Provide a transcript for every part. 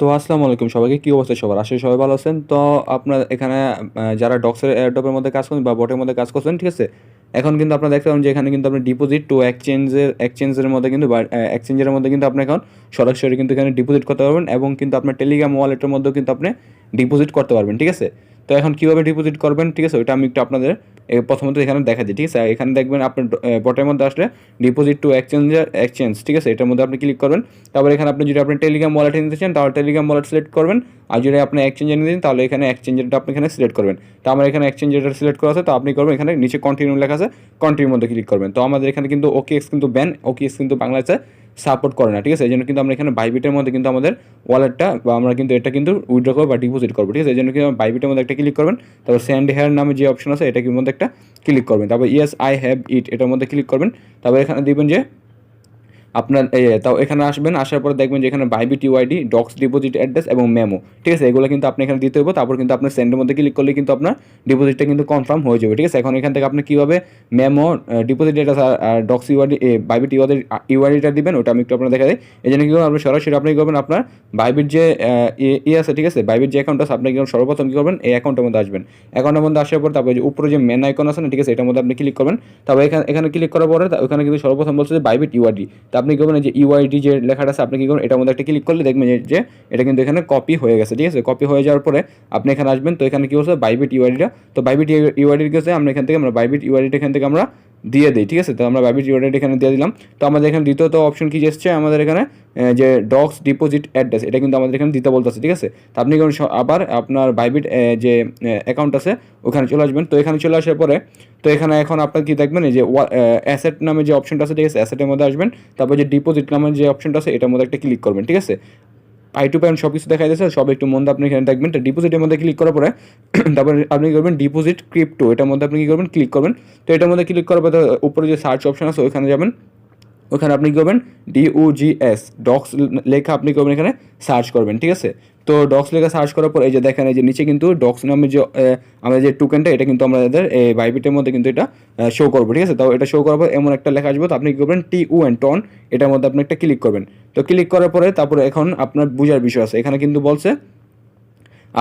তো আসসালামু আলাইকুম সবাইকে, কী অবস্থা সবার? আসলে সবাই ভালো আছেন। তো আপনার এখানে যারা ডক্সের এয়ারডপের মধ্যে কাজ করছেন বা বটের মধ্যে কাজ করছেন, ঠিক আছে? এখন কিন্তু আপনারা দেখতে পাবেন যে এখানে কিন্তু আপনি ডিপোজিট টু এক্সচেঞ্জের এক্সচেঞ্জের মধ্যে কিন্তু এক্সচেঞ্জের মধ্যে কিন্তু আপনি এখন সরাসরি কিন্তু এখানে ডিপোজিট করতে পারবেন এবং কিন্তু আপনার টেলিগ্রাম ওয়ালেটের মধ্যেও কিন্তু আপনি ডিপোজিট করতে পারবেন, ঠিক আছে? তো এখন কীভাবে ডিপোজিট করবেন, ঠিক আছে? ওইটা আমি একটু আপনাদের প্রথমত এখানে দেখা দিই ঠিক আছে? এখানে দেখবেন আপনার বটের মধ্যে আসলে ডিপোজিট টু এক্সচেঞ্জার এক্সচেঞ্জ ঠিক আছে? এটার মধ্যে আপনি ক্লিক করবেন। তারপর এখানে আপনি যদি আপনি টেলিগ্রাম ওয়ালেটে নিতে চান, তাহলে টেলিগ্রাম ওয়ালেট সিলেক্ট করবেন। আর যদি আপনি এক্সচেঞ্জার নিতে চান, তাহলে এখানে এক্সচেঞ্জারটা আপনি এখানে সিলেক্ট করবেন। তো আমার এখানে এক্সচেঞ্জারটা সিলেক্ট করা আছে, তো আপনি করবেন এখানে নিচে কন্টিনিউ লেখা আছে কন্টিনিউর মধ্যে ক্লিক করবেন। তো আমাদের এখানে কিন্তু ওকে এক্স কিন্তু ব্যান ওকে এক্স কিন্তু বাংলাদেশে সাপোর্ট করে না, ঠিক আছে? এই জন্য কিন্তু আমরা এখানে বাইবিটের মধ্যে কিন্তু আমাদের ওয়ালেটটা বা আমরা কিন্তু এটা কিন্তু উইড্রো করব বা ডিপোজিট করব, ঠিক আছে? এই জন্য কিন্তু বাইবিটের মধ্যে একটা ক্লিক করবেন, তারপর স্যান্ড হেয়ার নামে যে অপশন আছে এটার মধ্যে একটা ক্লিক করবেন, তারপর ইয়েস আই হ্যাভ ইট এটার মধ্যে ক্লিক করবেন, তারপর এখানে দেখবেন যে আপনার তাও এখানে আসবেন, আসার পরে দেখবেন যে এখানে বাইবি টিওয়াইডি ডক্স ডিপোজিট অ্যাড্রেস এবং মেমো ঠিক আছে? এগুলো কিন্তু আপনি এখানে দিতে হবে তারপর কিন্তু আপনার সেন্ডের মধ্যে ক্লিক করলে কিন্তু আপনার ডিপোজিটটা কিন্তু কনফার্ম হয়ে যাবে। ঠিক আছে? এখন এখান থেকে আপনি কীভাবে মেমো ডিপোজিট অ্যাড্রেস আর ডক্স ইউআইডি বাইবি টিওয়াইডি ইউআইডিটা দিবেন, ওটা আমি একটু আপনার দেখা দিই। এই জন্য কী করবেন আপনি? সরাসরি আপনি কী করবেন? আপনার বাইবির যে ই আছে, ঠিক আছে? বাইবির যে অ্যাকাউন্ট আছে, আপনি কি সর্বপ্রথম কী করবেন? এই অ্যাকাউন্টের মধ্যে আসবেন। অ্যাকাউন্টের মধ্যে আসার পর তারপরে যে উপরে যে মেন আইকন আছে না, ঠিক আছে? এটার মধ্যে আপনি ক্লিক করবেন। তারপর এখানে এখানে ক্লিক করার পরে ওখানে কিন্তু সর্বপ্রথম বলছে যে বাইবিট ইউআইডি তা আপনি কি করবেন? যে ইউআইডি যে লেখাটা আছে, আপনি কি করবেন? এটার মধ্যে একটা ক্লিক করলে দেখবেন যে- এটা কিন্তু এখানে কপি হয়ে গেছে, ঠিক আছে? কপি হয়ে যাওয়ার পরে আপনি এখানে আসবেন। তো এখানে কি হচ্ছে বাইবিট ইউআইডিটা তো বাইবিট ইউআইডির কাছে আমরা এখান থেকে আমরা বাইবিট ইউআইডিটা এখান থেকে আমরা দিয়ে দিই, ঠিক আছে? তো আমরা বাইবিট ইউআইডি এখানে দিয়ে দিলাম। তো আমাদের এখানে দ্বিতীয়ত অপশন কি এসছে? আমাদের এখানে যে ডক্স ডিপোজিট অ্যাড্রেস এটা কিন্তু আমাদের এখানে দিতে বলতেছে, ঠিক আছে? তো আপনি স- আবার আপনার বাইবিট যে অ্যাকাউন্ট আছে, ওখানে চলে আসবেন। তো এখানে চলে আসার পরে, তো এখানে এখন আপনার কী দেখবেন? যে অ্যাসেট নামে যে অপশনটা আছে, ঠিক আছে? অ্যাসেটের মধ্যে আসবেন। তারপর যে ডিপোজিট নামের যে অপশনটা আছে, এটার মধ্যে একটা ক্লিক করবেন, ঠিক আছে? আই টু প্যান সব কিছু দেখা যাচ্ছে সব একটু মন্দা আপনি এখানে দেখবেন। ডিপোজিটের মধ্যে ক্লিক করার পরে, তারপর আপনি করবেন? ডিপোজিট ক্রিপ্টো এটার মধ্যে আপনি কী করবেন? ক্লিক করবেন। তো এটার মধ্যে ক্লিক করার পরে, উপরে যে সার্চ অপশন আছে, ওইখানে যাবেন। ওখানে আপনি করবেন? ডিউজিএস ডক্স লেখা আপনি করবেন এখানে? সার্চ করবেন, ঠিক আছে? তো ডক্স লেখা সার্চ করার পর এই যে দেখেন, এই যে নিচে কিন্তু ডক্স নামের যে আমাদের যে টোকেনটা এটা কিন্তু আমাদের এই বাইবিটের মধ্যে কিন্তু এটা শো করব, ঠিক আছে? তো এটা শো করার পর এমন একটা লেখা আসবে, তো আপনি কী করবেন? টি উ এন টন এটার মধ্যে আপনি একটা ক্লিক করবেন। তো ক্লিক করার পরে তারপরে এখন আপনার বোঝার বিষয় আছে। এখানে কিন্তু বলছে,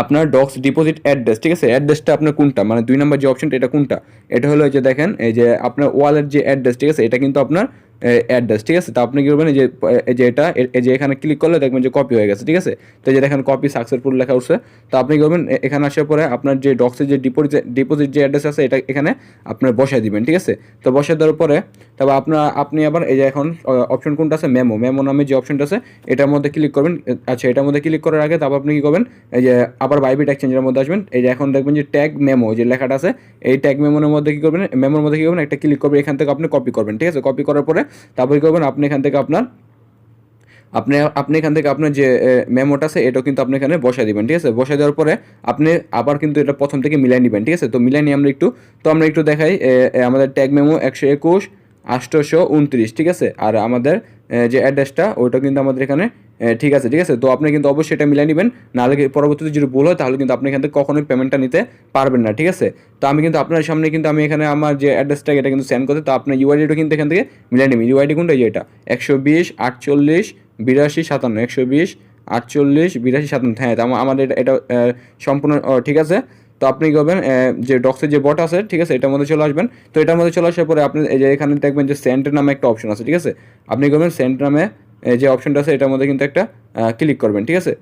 আপনার ডক্স ডিপোজিট অ্যাড্রেস ঠিক আছে? অ্যাড্রেসটা আপনার কোনটা? মানে দুই নম্বর যে অপশনটা এটা কোনটা? এটা হলো যে দেখেন, এই যে আপনার ওয়ালের যে অ্যাড্রেস ঠিক আছে? এটা কিন্তু আপনার অ্যাড্রেস ঠিক আছে? তো আপনি কী করবেন যে যে এটা এই যে এখানে ক্লিক করলে দেখবেন যে কপি হয়ে গেছে, ঠিক আছে? তো এই যে দেখেন কপি সাকসেসফুল লেখা উঠছে। তো আপনি কি করবেন এখানে আসার পরে আপনার যে ডক্সের যে ডিপোজিট ডিপোজিট যে অ্যাড্রেস আছে, এটা এখানে আপনার বসায় দিবেন, ঠিক আছে? তো বসায় দেওয়ার পরে তবে আপনার আপনি আবার এই যে এখন অপশন কোনটা আছে? মেমো মেমো নামে যে অপশনটা আছে, এটার মধ্যে ক্লিক করবেন। আচ্ছা এটার মধ্যে ক্লিক করার আগে তারপর আপনি কী করবেন, এই যে আবার বাইবিট এক্সচেঞ্জের মধ্যে আসবেন। এই যে এখন দেখবেন যে ট্যাগ মেমো যে লেখাটা আছে, এই ট্যাগ মেমোর মধ্যে কী করবেন মেমোর মধ্যে কী করবেন, একটা ক্লিক করবেন, এখান থেকে আপনি কপি করবেন, ঠিক আছে? কপি করার পরে তারপরে করবেন? আপনি এখান থেকে আপনার, আপনি আপনি এখান থেকে আপনার যে মেমোটা আছে, এটাও কিন্তু আপনি এখানে বসাই দেবেন, ঠিক আছে? বসায় দেওয়ার পরে আপনি আবার কিন্তু এটা প্রথম থেকে মিলাই নেবেন, ঠিক আছে? তো মিলাই নিয়ে আমরা একটু, তো আমরা একটু দেখাই আমাদের ট্যাগ মেমো একশো একুশ আষ্টশো উনত্রিশ, ঠিক আছে? আর আমাদের যে অ্যাড্রেসটা ওইটা কিন্তু আমাদের এখানে ঠিক আছে ঠিক আছে? তো আপনি কিন্তু অবশ্যই এটা মিলাই নেবেন। নাহলে পরবর্তীতে যদি ভুল হয়, তাহলে কিন্তু আপনি এখান থেকে কখনোই পেমেন্টটা নিতে পারবেন না, ঠিক আছে? তো আমি কিন্তু আপনার সামনে কিন্তু আমি এখানে আমার যে অ্যাড্রেসটা এটা কিন্তু সেন্ড করতে তো আপনার ইউআইডিটা কিন্তু এখান থেকে মিলাই নেবেন। ইউআইডি কোনটা? এটা। একশো বিশ, আটচল্লিশ, বিরাশি, সাতান্ন। একশো বিশ, আটচল্লিশ, বিরাশি, সাতান্ন। হ্যাঁ আমাদের এটা সম্পূর্ণ ঠিক আছে? তো আপনি করবেন? যে ডক্সের যে বট আছে, ঠিক আছে, এটার মধ্যে চলে আসবেন। তো এটার মধ্যে চলে আসার পরে আপনি যে এখানে দেখবেন যে সেন্ট নামে একটা অপশন আছে, ঠিক আছে? আপনি করবেন? সেন্ট নামে যে অপশনটা আছে এটার মধ্যে কিন্তু একটা ক্লিক করবেন ঠিক আছে?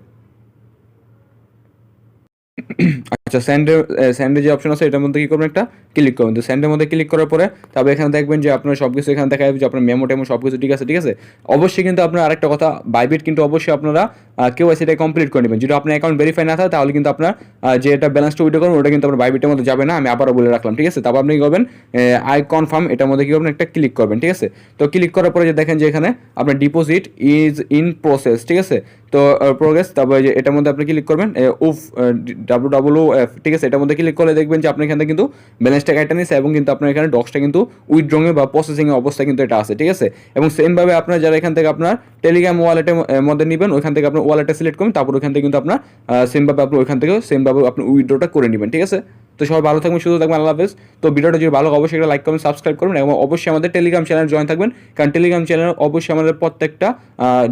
আচ্ছা স্যান্ডের স্যান্ডের যে অপশন আছে, এটার মধ্যে কি করবেন একটা? ক্লিক করবেন। তো স্যান্ডের মধ্যে ক্লিক করার পরে তারপর এখানে দেখবেন যে আপনার সব কিছু এখানে দেখা যাবে যে আপনার মেমো টেমো সব কিছু ঠিক আছে ঠিক আছে? অবশ্যই কিন্তু আপনার আরেকটা কথা বাইবিট কিন্তু অবশ্যই আপনারা কেউ সেটা কমপ্লিট করে নেবেন। যদি আপনার অ্যাকাউন্ট ভেরিফাই না থাকে, তাহলে কিন্তু আপনার যে এটা ব্যালেন্সটা উইডো করবেন, ওটা কিন্তু আপনার বাইবিটের মধ্যে যাবে না। আমি আবারও বলে রাখলাম, ঠিক আছে? তারপর আপনি কি করবেন আই কনফার্ম এটার মধ্যে কি করবেন, একটা ক্লিক করবেন, ঠিক আছে? তো ক্লিক করার পরে যে দেখেন যে এখানে আপনার ডিপোজিট ইজ ইন প্রসেস ঠিক আছে? তো প্রোগ্রেস তারপরে যে এটার মধ্যে আপনি ক্লিক করবেন উফ ডাব্লু ডাব্লু এফ ঠিক আছে? এটার মধ্যে ক্লিক করলে দেখবেন যে আপনার এখানে কিন্তু ব্যালেন্সটা কাটা নিচ্ছে এবং কিন্তু আপনার এখানে ডক্সটা কিন্তু উইথড্রঙে বা প্রসেসিংয়ের অবস্থা কিন্তু এটা আছে, ঠিক আছে? এবং সেমভাবে আপনার যারা এখান থেকে আপনার টেলিগ্রাম ওয়ালেটের মধ্যে নেবেন ওইখান থেকে আপনার ওয়ালেটটা সিলেক্ট করবেন, তারপর ওইখান থেকে কিন্তু আপনার সেমভাবে আপনি ওইখান থেকে সেমভাবে আপনি উইথড্রটা করে নেবেন, ঠিক আছে? তো সবাই ভালো থাকবেন, সুস্থ থাকবেন, আল্লাহ হাফেজ। তো ভিডিওটা যদি ভালো অবশ্যই একটা লাইক করবেন সাবস্ক্রাইব করবেন এবং অবশ্যই আমাদের টেলিগ্রাম চ্যানেল জয়েন থাকবেন। কারণ টেলিগ্রাম চ্যানেল অবশ্যই আমাদের প্রত্যেকটা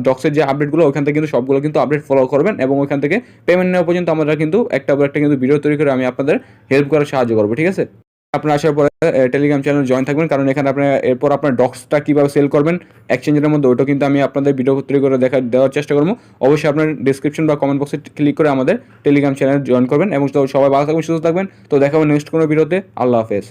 ডক্সের যে আপডেটগুলো ওখান থেকে কিন্তু সবগুলো কিন্তু আপডেট ফলো করবেন এবং ওখান থেকে পেমেন্ট নেওয়া পর্যন্ত আমরা কিন্তু একটা একটা কিন্তু ভিডিও তৈরি করে আমি আপনাদের হেল্প করার সাহায্য করব, ঠিক আছে? আপনার আসার পরে টেলিগ্রাম চ্যানেল জয়েন থাকবেন। কারণ এখানে আপনার এরপর আপনার ডক্সটা কীভাবে সেল করবেন এক্সচেঞ্জের মধ্যে ওটা কিন্তু আমি আপনাদের ভিডিও তৈরি করে দেখা, দেওয়ার চেষ্টা করব। অবশ্যই আপনার ডিসক্রিপশন বা কমেন্ট বক্সে ক্লিক করে আমাদের টেলিগ্রাম চ্যানেল জয়েন করবেন। এবং সবাই ভালো থাকবেন, সুস্থ থাকবেন। তো দেখাবো নেক্সট কোনো ভিডিওতে আল্লাহ হাফেজ।